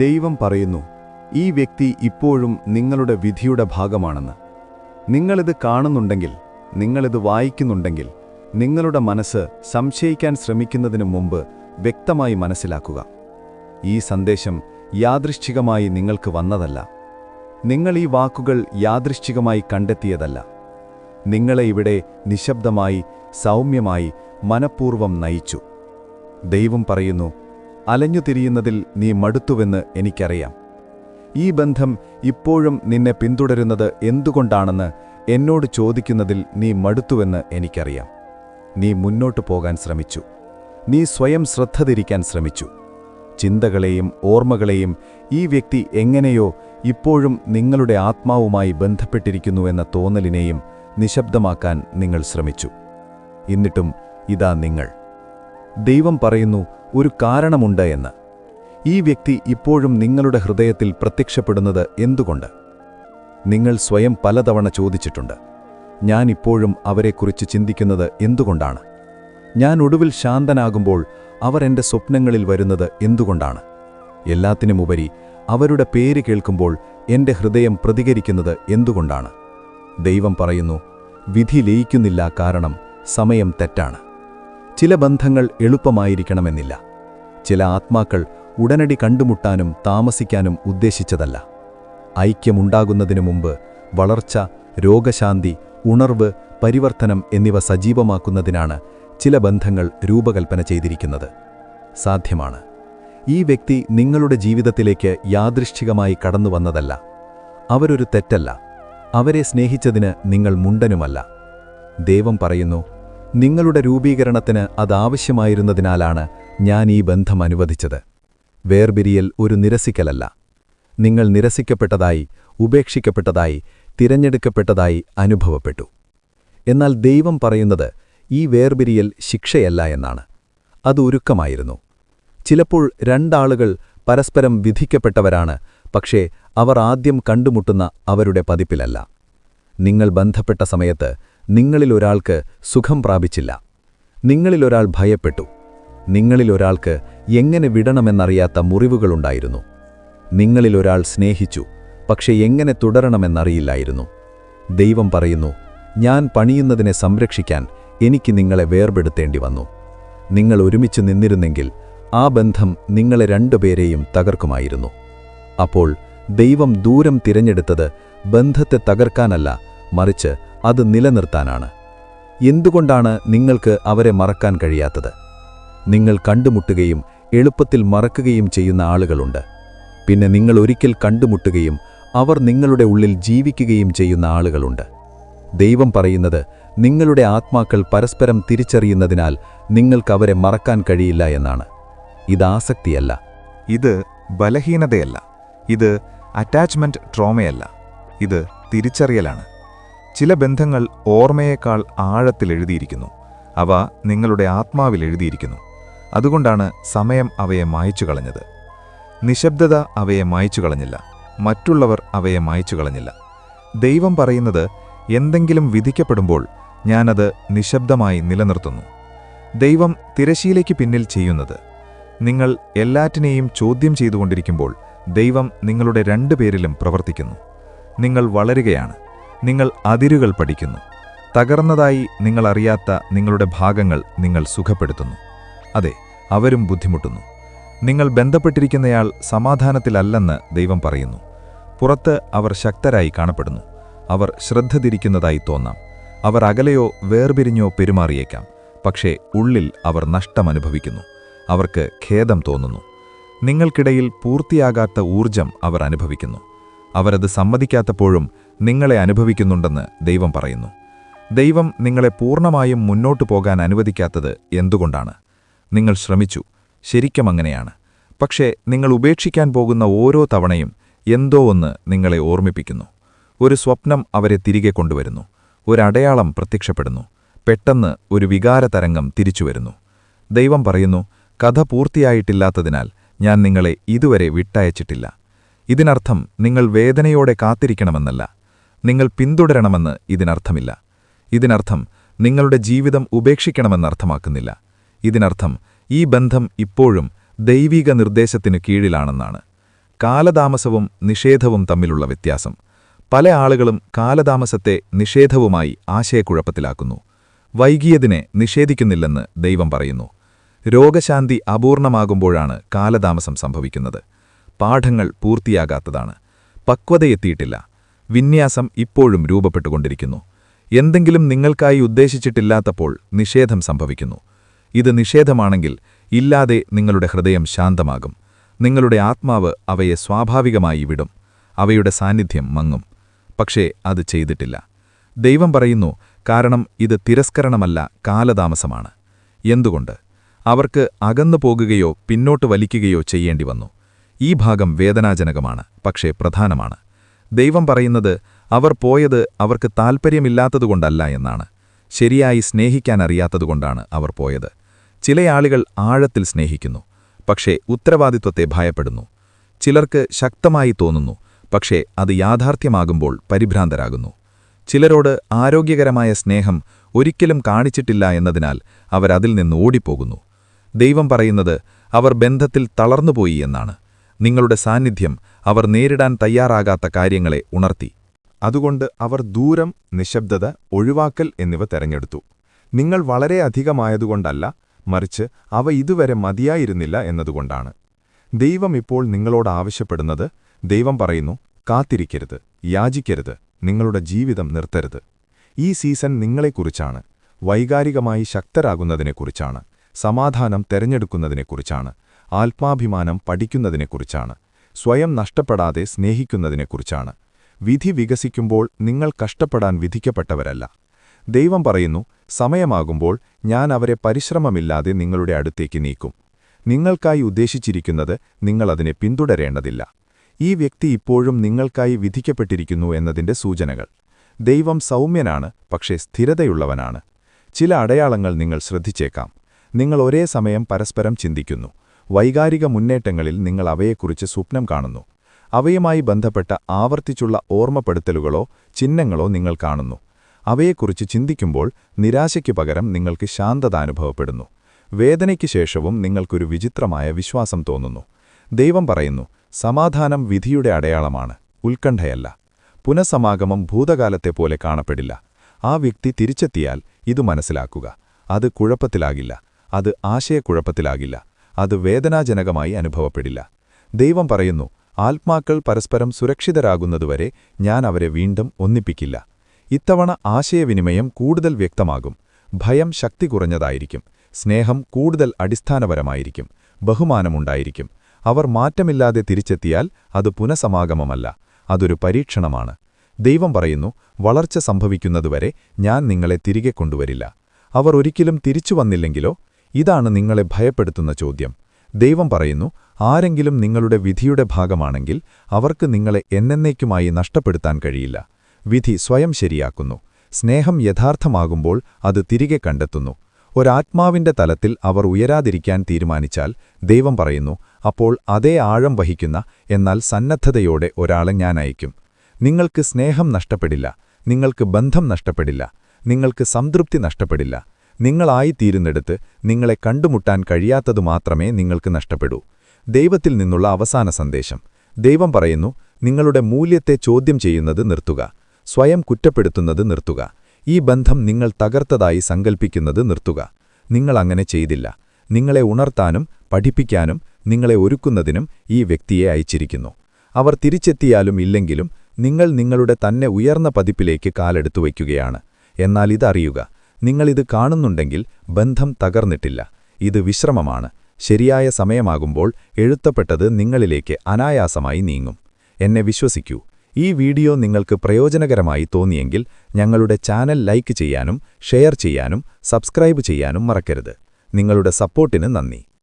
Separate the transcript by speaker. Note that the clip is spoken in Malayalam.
Speaker 1: ദൈവം പറയുന്നു ഈ വ്യക്തി ഇപ്പോഴും നിങ്ങളുടെ വിധിയുടെ ഭാഗമാണെന്ന്. നിങ്ങളിത് കാണുന്നുണ്ടെങ്കിൽ നിങ്ങളിത് വായിക്കുന്നുണ്ടെങ്കിൽ നിങ്ങളുടെ മനസ്സ് സംശയിക്കാൻ ശ്രമിക്കുന്നതിനു മുമ്പ് വ്യക്തമായി മനസ്സിലാക്കുക. ഈ സന്ദേശം യാദൃശ്ചികമായി നിങ്ങൾക്ക് വന്നതല്ല. നിങ്ങൾ ഈ വാക്കുകൾ യാദൃശ്ചികമായി കണ്ടെത്തിയതല്ല. നിങ്ങളെ ഇവിടെ നിശബ്ദമായി സൗമ്യമായി മനഃപൂർവം നയിച്ചു. ദൈവം പറയുന്നു അലഞ്ഞുതിരിയുന്നതിൽ നീ മടുത്തുവെന്ന് എനിക്കറിയാം. ഈ ബന്ധം ഇപ്പോഴും നിന്നെ പിന്തുടരുന്നത് എന്തുകൊണ്ടാണെന്ന് എന്നോട് ചോദിക്കുന്നതിൽ നീ മടുത്തുവെന്ന് എനിക്കറിയാം. നീ മുന്നോട്ടു പോകാൻ ശ്രമിച്ചു. നീ സ്വയം ശ്രദ്ധ തിരിക്കാൻ ശ്രമിച്ചു. ചിന്തകളെയും ഓർമ്മകളെയും ഈ വ്യക്തി എങ്ങനെയോ ഇപ്പോഴും നിങ്ങളുടെ ആത്മാവുമായി ബന്ധപ്പെട്ടിരിക്കുന്നുവെന്ന തോന്നലിനെയും നിശബ്ദമാക്കാൻ നിങ്ങൾ ശ്രമിച്ചു. എന്നിട്ടും ഇതാ നിങ്ങൾ. ദൈവം പറയുന്നു ഒരു കാരണമുണ്ട് എന്ന്. ഈ വ്യക്തി ഇപ്പോഴും നിങ്ങളുടെ ഹൃദയത്തിൽ പ്രത്യക്ഷപ്പെടുന്നത് എന്തുകൊണ്ട്? നിങ്ങൾ സ്വയം പലതവണ ചോദിച്ചിട്ടുണ്ട് ഞാൻ ഇപ്പോഴും അവരെക്കുറിച്ച് ചിന്തിക്കുന്നത് എന്തുകൊണ്ടാണ്? ഞാൻ ഒടുവിൽ ശാന്തനാകുമ്പോൾ അവർ എന്റെ സ്വപ്നങ്ങളിൽ വരുന്നത് എന്തുകൊണ്ടാണ്? എല്ലാത്തിനുമുപരി അവരുടെ പേര് കേൾക്കുമ്പോൾ എന്റെ ഹൃദയം പ്രതികരിക്കുന്നത് എന്തുകൊണ്ടാണ്? ദൈവം പറയുന്നു വിധി ലയിക്കുന്നില്ല കാരണം സമയം തെറ്റാണ്. ചില ബന്ധങ്ങൾ എളുപ്പമായിരിക്കണമെന്നില്ല. ചില ആത്മാക്കൾ ഉടനടി കണ്ടുമുട്ടാനും താമസിക്കാനും ഉദ്ദേശിച്ചതല്ല. ഐക്യമുണ്ടാകുന്നതിനു മുമ്പ് വളർച്ച രോഗശാന്തി ഉണർവ് പരിവർത്തനം എന്നിവ സജീവമാക്കുന്നതിനാണ് ചില ബന്ധങ്ങൾ രൂപകൽപ്പന ചെയ്തിരിക്കുന്നത്. സാധ്യമാണ്. ഈ വ്യക്തി നിങ്ങളുടെ ജീവിതത്തിലേക്ക് യാദൃശ്ചികമായി കടന്നു വന്നതല്ല അവരൊരു തെറ്റല്ല. അവരെ സ്നേഹിച്ചതിന് നിങ്ങൾ മുണ്ടനുമല്ല. ദൈവം പറയുന്നു നിങ്ങളുടെ രൂപീകരണത്തിന് അതാവശ്യമായിരുന്നതിനാലാണ് ഞാൻ ഈ ബന്ധം അനുവദിച്ചത്. വേർപിരിയൽ ഒരു നിരസിക്കലല്ല. നിങ്ങൾ നിരസിക്കപ്പെട്ടതായി ഉപേക്ഷിക്കപ്പെട്ടതായി തിരഞ്ഞെടുക്കപ്പെട്ടതായി അനുഭവപ്പെട്ടു. എന്നാൽ ദൈവം പറയുന്നത് ഈ വേർപിരിയൽ ശിക്ഷയല്ല എന്നാണ്. അത് ഒരുക്കമായിരുന്നു. ചിലപ്പോൾ രണ്ടാളുകൾ പരസ്പരം വിധിക്കപ്പെട്ടവരാണ് പക്ഷേ അവർ ആദ്യം കണ്ടുമുട്ടുന്ന അവരുടെ പതിപ്പിലല്ല. നിങ്ങൾ ബന്ധപ്പെട്ട സമയത്ത് നിങ്ങളിലൊരാൾക്ക് സുഖം പ്രാപിച്ചില്ല. നിങ്ങളിലൊരാൾ ഭയപ്പെട്ടു. നിങ്ങളിലൊരാൾക്ക് എങ്ങനെ വിടണമെന്നറിയാത്ത മുറിവുകളുണ്ടായിരുന്നു. നിങ്ങളിലൊരാൾ സ്നേഹിച്ചു പക്ഷെ എങ്ങനെ തുടരണമെന്നറിയില്ലായിരുന്നു. ദൈവം പറയുന്നു ഞാൻ പണിയുന്നതിനെ സംരക്ഷിക്കാൻ എനിക്ക് നിങ്ങളെ വേർപെടുത്തേണ്ടി വന്നു. നിങ്ങൾ ഒരുമിച്ച് നിന്നിരുന്നെങ്കിൽ ആ ബന്ധം നിങ്ങളെ രണ്ടുപേരെയും തകർക്കുമായിരുന്നു. അപ്പോൾ ദൈവം ദൂരം തിരഞ്ഞെടുത്തത് ബന്ധത്തെ തകർക്കാനല്ല മറിച്ച് അത് നിലനിർത്താനാണ്. എന്തുകൊണ്ടാണ് നിങ്ങൾക്ക് അവരെ മറക്കാൻ കഴിയാത്തത്? നിങ്ങൾ കണ്ടുമുട്ടുകയും എളുപ്പത്തിൽ മറക്കുകയും ചെയ്യുന്ന ആളുകളുണ്ട്. പിന്നെ നിങ്ങൾ ഒരിക്കൽ കണ്ടുമുട്ടുകയും അവർ നിങ്ങളുടെ ഉള്ളിൽ ജീവിക്കുകയും ചെയ്യുന്ന ആളുകളുണ്ട്. ദൈവം പറയുന്നത് നിങ്ങളുടെ ആത്മാക്കൾ പരസ്പരം തിരിച്ചറിയുന്നതിനാൽ നിങ്ങൾക്ക് അവരെ മറക്കാൻ കഴിയില്ല എന്നാണ്. ഇത് ആസക്തിയല്ല.
Speaker 2: ഇത് ബലഹീനതയല്ല. ഇത് അറ്റാച്ച്മെന്റ് ട്രോമയല്ല. ഇത് തിരിച്ചറിയലാണ്. ചില ബന്ധങ്ങൾ ഓർമ്മയേക്കാൾ ആഴത്തിൽ എഴുതിയിരിക്കുന്നു. അവ നിങ്ങളുടെ ആത്മാവിൽ എഴുതിയിരിക്കുന്നു. അതുകൊണ്ടാണ് സമയം അവയെ മായച്ചു കളഞ്ഞത്. നിശബ്ദത അവയെ മായച്ചു കളഞ്ഞില്ല. മറ്റുള്ളവർ അവയെ മായച്ചു കളഞ്ഞില്ല. ദൈവം പറയുന്നത് എന്തെങ്കിലും വിധിക്കപ്പെടുമ്പോൾ ഞാനത് നിശബ്ദമായി നിലനിർത്തുന്നു. ദൈവം തിരശീലയ്ക്ക് പിന്നിൽ ചെയ്യുന്നത്. നിങ്ങൾ എല്ലാറ്റിനെയും ചോദ്യം ചെയ്തുകൊണ്ടിരിക്കുമ്പോൾ ദൈവം നിങ്ങളുടെ രണ്ടുപേരിലും പ്രവർത്തിക്കുന്നു. നിങ്ങൾ വളരുകയാണ്. നിങ്ങൾ അതിരുകൾ പഠിക്കുന്നു. തകർന്നതായി നിങ്ങൾ അറിയാത്ത നിങ്ങളുടെ ഭാഗങ്ങൾ നിങ്ങൾ സുഖപ്പെടുത്തുന്നു. അതെ അവരും ബുദ്ധിമുട്ടുന്നു. നിങ്ങൾ ബന്ധപ്പെട്ടിരിക്കുന്നയാൾ സമാധാനത്തിലല്ലെന്ന് ദൈവം പറയുന്നു. പുറത്ത് അവർ ശക്തരായി കാണപ്പെടുന്നു. അവർ ശ്രദ്ധ തിരിക്കുന്നതായി തോന്നാം. അവർ അകലെയോ വേർപിരിഞ്ഞോ പെരുമാറിയേക്കാം. പക്ഷേ ഉള്ളിൽ അവർ നഷ്ടമനുഭവിക്കുന്നു. അവർക്ക് ഖേദം തോന്നുന്നു. നിങ്ങൾക്കിടയിൽ പൂർത്തിയാകാത്ത ഊർജം അവർ അനുഭവിക്കുന്നു. അവരത് സമ്മതിക്കാത്തപ്പോഴും നിങ്ങളെ അനുഭവിക്കുന്നുണ്ടെന്ന് ദൈവം പറയുന്നു. ദൈവം നിങ്ങളെ പൂർണമായും മുന്നോട്ടു പോകാൻ അനുവദിക്കാത്തത് എന്തുകൊണ്ടാണ്? നിങ്ങൾ ശ്രമിച്ചു. ശരിക്കും അങ്ങനെയാണ്. പക്ഷേ നിങ്ങൾ ഉപേക്ഷിക്കാൻ പോകുന്ന ഓരോ തവണയും എന്തോ ഒന്ന് നിങ്ങളെ ഓർമ്മിപ്പിക്കുന്നു. ഒരു സ്വപ്നം അവരെ തിരികെ കൊണ്ടുവരുന്നു. ഒരടയാളം പ്രത്യക്ഷപ്പെടുന്നു. പെട്ടെന്ന് ഒരു വികാരതരംഗം തിരിച്ചുവരുന്നു ദൈവം പറയുന്നു കഥ പൂർത്തിയായിട്ടില്ലാത്തതിനാൽ ഞാൻ നിങ്ങളെ ഇതുവരെ വിട്ടയച്ചിട്ടില്ല. ഇതിനർത്ഥം നിങ്ങൾ വേദനയോടെ കാത്തിരിക്കണമെന്നല്ല. നിങ്ങൾ പിന്തുടരണമെന്ന് ഇതിനർത്ഥമില്ല. ഇതിനർത്ഥം നിങ്ങളുടെ ജീവിതം ഉപേക്ഷിക്കണമെന്നർത്ഥമാക്കുന്നില്ല ഇതിനർത്ഥം ഈ ബന്ധം ഇപ്പോഴും ദൈവിക നിർദ്ദേശത്തിനു കീഴിലാണെന്നാണ്. കാലതാമസവും നിഷേധവും തമ്മിലുള്ള വ്യത്യാസം. പല ആളുകളും കാലതാമസത്തെ നിഷേധവുമായി ആശയക്കുഴപ്പത്തിലാക്കുന്നു. വൈകിയതിനെ നിഷേധിക്കുന്നില്ലെന്ന് ദൈവം പറയുന്നു. രോഗശാന്തി അപൂർണമാകുമ്പോഴാണ് കാലതാമസം സംഭവിക്കുന്നത്. പാഠങ്ങൾ പൂർത്തിയാകാത്തതാണ്. പക്വതയെത്തിയിട്ടില്ല. വിന്യാസം ഇപ്പോഴും രൂപപ്പെട്ടുകൊണ്ടിരിക്കുന്നു. എന്തെങ്കിലും നിങ്ങൾക്കായി ഉദ്ദേശിച്ചിട്ടില്ലാത്തപ്പോൾ നിഷേധം സംഭവിക്കുന്നു. ഇത് നിഷേധമാണെങ്കിൽ ഇല്ലാതെ നിങ്ങളുടെ ഹൃദയം ശാന്തമാകും. നിങ്ങളുടെ ആത്മാവ് അവയെ സ്വാഭാവികമായി വിടും. അവയുടെ സാന്നിധ്യം മങ്ങും. പക്ഷേ അത് ചെയ്തിട്ടില്ല. ദൈവം പറയുന്നു കാരണം ഇത് തിരസ്കരണമല്ല കാലതാമസമാണ്. എന്തുകൊണ്ട്? അവർക്ക് അകന്നു പോകുകയോ പിന്നോട്ട് വലിക്കുകയോ ചെയ്യേണ്ടി വന്നു ഈ ഭാഗം വേദനാജനകമാണ് പക്ഷേ പ്രധാനമാണ്. ദൈവം പറയുന്നത് അവർ പോയത് അവർക്ക് താൽപ്പര്യമില്ലാത്തതുകൊണ്ടല്ല എന്നാണ്. ശരിയായി സ്നേഹിക്കാനറിയാത്തതുകൊണ്ടാണ് അവർ പോയത്. ചില ആളുകൾ ആഴത്തിൽ സ്നേഹിക്കുന്നു പക്ഷേ ഉത്തരവാദിത്വത്തെ ഭയപ്പെടുന്നു. ചിലർക്ക് ശക്തമായി തോന്നുന്നു പക്ഷേ അത് യാഥാർത്ഥ്യമാകുമ്പോൾ പരിഭ്രാന്തരാകുന്നു. ചിലരോട് ആരോഗ്യകരമായ സ്നേഹം ഒരിക്കലും കാണിച്ചിട്ടില്ല എന്നതിനാൽ അവരതിൽ നിന്ന് ഓടിപ്പോകുന്നു. ദൈവം പറയുന്നത് അവർ ബന്ധത്തിൽ തളർന്നുപോയി എന്നാണ്. നിങ്ങളുടെ സാന്നിധ്യം അവർ നേരിടാൻ തയ്യാറാകാത്ത കാര്യങ്ങളെ ഉണർത്തി.
Speaker 1: അതുകൊണ്ട് അവർ ദൂരം നിശബ്ദത ഒഴിവാക്കൽ എന്നിവ തെരഞ്ഞെടുത്തു. നിങ്ങൾ വളരെയധികമായതുകൊണ്ടല്ല മറിച്ച് അവ ഇതുവരെ മതിയായിരുന്നില്ല എന്നതുകൊണ്ടാണ്. ദൈവം ഇപ്പോൾ നിങ്ങളോട് ആവശ്യപ്പെടുന്നത് ദൈവം പറയുന്നു കാത്തിരിക്കരുത് യാചിക്കരുത് നിങ്ങളുടെ ജീവിതം നിർത്തരുത്. ഈ സീസൺ നിങ്ങളെക്കുറിച്ചാണ് വൈകാരികമായി ശക്തരാകുന്നതിനെക്കുറിച്ചാണ് സമാധാനം തെരഞ്ഞെടുക്കുന്നതിനെക്കുറിച്ചാണ്. ആത്മാഭിമാനം പഠിക്കുന്നതിനെക്കുറിച്ചാണ്. സ്വയം നഷ്ടപ്പെടാതെ സ്നേഹിക്കുന്നതിനെക്കുറിച്ചാണ്. വിധി വികസിക്കുമ്പോൾ നിങ്ങൾ കഷ്ടപ്പെടാൻ വിധിക്കപ്പെട്ടവരല്ല. ദൈവം പറയുന്നു സമയമാകുമ്പോൾ ഞാൻ അവരെ പരിശ്രമമില്ലാതെ നിങ്ങളുടെ അടുത്തേക്ക് നീക്കും. നിങ്ങൾക്കായി ഉദ്ദേശിച്ചിരിക്കുന്നത് നിങ്ങളതിനെ പിന്തുടരേണ്ടതില്ല. ഈ വ്യക്തി ഇപ്പോഴും നിങ്ങൾക്കായി വിധിക്കപ്പെട്ടിരിക്കുന്നു എന്നതിന്റെ സൂചനകൾ. ദൈവം സൗമ്യനാണ് പക്ഷേ സ്ഥിരതയുള്ളവനാണ്. ചില അടയാളങ്ങൾ നിങ്ങൾ ശ്രദ്ധിച്ചേക്കാം. നിങ്ങൾ ഒരേ സമയം പരസ്പരം ചിന്തിക്കുന്നു. വൈകാരിക മുന്നേറ്റങ്ങളിൽ നിങ്ങൾ അവയെക്കുറിച്ച് സ്വപ്നം കാണുന്നു. അവയുമായി ബന്ധപ്പെട്ട ആവർത്തിച്ചുള്ള ഓർമ്മപ്പെടുത്തലുകളോ ചിഹ്നങ്ങളോ നിങ്ങൾ കാണുന്നു. അവയെക്കുറിച്ച് ചിന്തിക്കുമ്പോൾ നിരാശയ്ക്കു പകരം നിങ്ങൾക്ക് ശാന്തത അനുഭവപ്പെടുന്നു. വേദനയ്ക്ക് ശേഷവും നിങ്ങൾക്കൊരു വിചിത്രമായ വിശ്വാസം തോന്നുന്നു. ദൈവം പറയുന്നു സമാധാനം വിധിയുടെ അടയാളമാണ് ഉത്കണ്ഠയല്ല. പുനഃസമാഗമം ഭൂതകാലത്തെ പോലെ കാണപ്പെടില്ല. ആ വ്യക്തി തിരിച്ചെത്തിയാൽ ഇതു മനസ്സിലാക്കുക. അത് കുഴപ്പത്തിലാകില്ല. അത് ആശയക്കുഴപ്പത്തിലാകില്ല. അത് വേദനാജനകമായി അനുഭവപ്പെടില്ല. ദൈവം പറയുന്നു ആത്മാക്കൾ പരസ്പരം സുരക്ഷിതരാകുന്നതുവരെ ഞാൻ അവരെ വീണ്ടും ഒന്നിപ്പിക്കില്ല. ഇത്തവണ ആശയവിനിമയം കൂടുതൽ വ്യക്തമാകും. ഭയം ശക്തി കുറഞ്ഞതായിരിക്കും. സ്നേഹം കൂടുതൽ അടിസ്ഥാനപരമായിരിക്കും. ബഹുമാനമുണ്ടായിരിക്കും. അവർ മാറ്റമില്ലാതെ തിരിച്ചെത്തിയാൽ അത് പുനസമാഗമമല്ല. അതൊരു പരീക്ഷണമാണ്. ദൈവം പറയുന്നു വളർച്ച സംഭവിക്കുന്നതുവരെ ഞാൻ നിങ്ങളെ തിരികെ കൊണ്ടുവരില്ല. അവർ ഒരിക്കലും തിരിച്ചു വന്നില്ലെങ്കിലോ? ഇതാണ് നിങ്ങളെ ഭയപ്പെടുത്തുന്ന ചോദ്യം. ദൈവം പറയുന്നു ആരെങ്കിലും നിങ്ങളുടെ വിധിയുടെ ഭാഗമാണെങ്കിൽ അവർക്ക് നിങ്ങളെ എന്നേക്കുമായി നഷ്ടപ്പെടുത്താൻ കഴിയില്ല. വിധി സ്വയം ശരിയാക്കുന്നു. സ്നേഹം യഥാർത്ഥമാകുമ്പോൾ അത് തിരികെ കണ്ടെത്തുന്നു. ഒരാത്മാവിന്റെ തലത്തിൽ അവർ ഉയരാതിരിക്കാൻ തീരുമാനിച്ചാൽ ദൈവം പറയുന്നു അപ്പോൾ അതേ ആഴം വഹിക്കുന്ന എന്നാൽ സന്നദ്ധതയോടെ ഒരാളെ ഞാൻ അയക്കും. നിങ്ങൾക്ക് സ്നേഹം നഷ്ടപ്പെടില്ല. നിങ്ങൾക്ക് ബന്ധം നഷ്ടപ്പെടില്ല. നിങ്ങൾക്ക് സംതൃപ്തി നഷ്ടപ്പെടില്ല. നിങ്ങളായിത്തീരുന്നിടത്ത് നിങ്ങളെ കണ്ടുമുട്ടാൻ കഴിയാത്തതു മാത്രമേ നിങ്ങൾക്ക് നഷ്ടപ്പെടൂ. ദൈവത്തിൽ നിന്നുള്ള അവസാന സന്ദേശം. ദൈവം പറയുന്നു നിങ്ങളുടെ മൂല്യത്തെ ചോദ്യം ചെയ്യുന്നത് നിർത്തുക. സ്വയം കുറ്റപ്പെടുത്തുന്നത് നിർത്തുക. ഈ ബന്ധം നിങ്ങൾ തകർത്തതായി സങ്കൽപ്പിക്കുന്നത് നിർത്തുക. നിങ്ങൾ അങ്ങനെ ചെയ്തില്ല. നിങ്ങളെ ഉണർത്താനും പഠിപ്പിക്കാനും നിങ്ങളെ ഒരുക്കുന്നതിനും ഈ വ്യക്തിയെ അയച്ചിരിക്കുന്നു. അവർ തിരിച്ചെത്തിയാലും ഇല്ലെങ്കിലും നിങ്ങൾ നിങ്ങളുടെ തന്നെ ഉയർന്ന പതിപ്പിലേക്ക് കാലെടുത്തു വയ്ക്കുകയാണ് എന്നാൽ ഇതറിയുക നിങ്ങളിത് കാണുന്നുണ്ടെങ്കിൽ ബന്ധം തകർന്നിട്ടില്ല. ഇത് വിശ്രമമാണ്. ശരിയായ സമയമാകുമ്പോൾ എഴുത്തപ്പെട്ടത് നിങ്ങളിലേക്ക് അനായാസമായി നീങ്ങും. എന്നെ വിശ്വസിക്കൂ. ഈ വീഡിയോ നിങ്ങൾക്ക് പ്രയോജനകരമായി തോന്നിയെങ്കിൽ ഞങ്ങളുടെ ചാനൽ ലൈക്ക് ചെയ്യാനും ഷെയർ ചെയ്യാനും സബ്സ്ക്രൈബ് ചെയ്യാനും മറക്കരുത്. നിങ്ങളുടെ സപ്പോർട്ടിന് നന്ദി.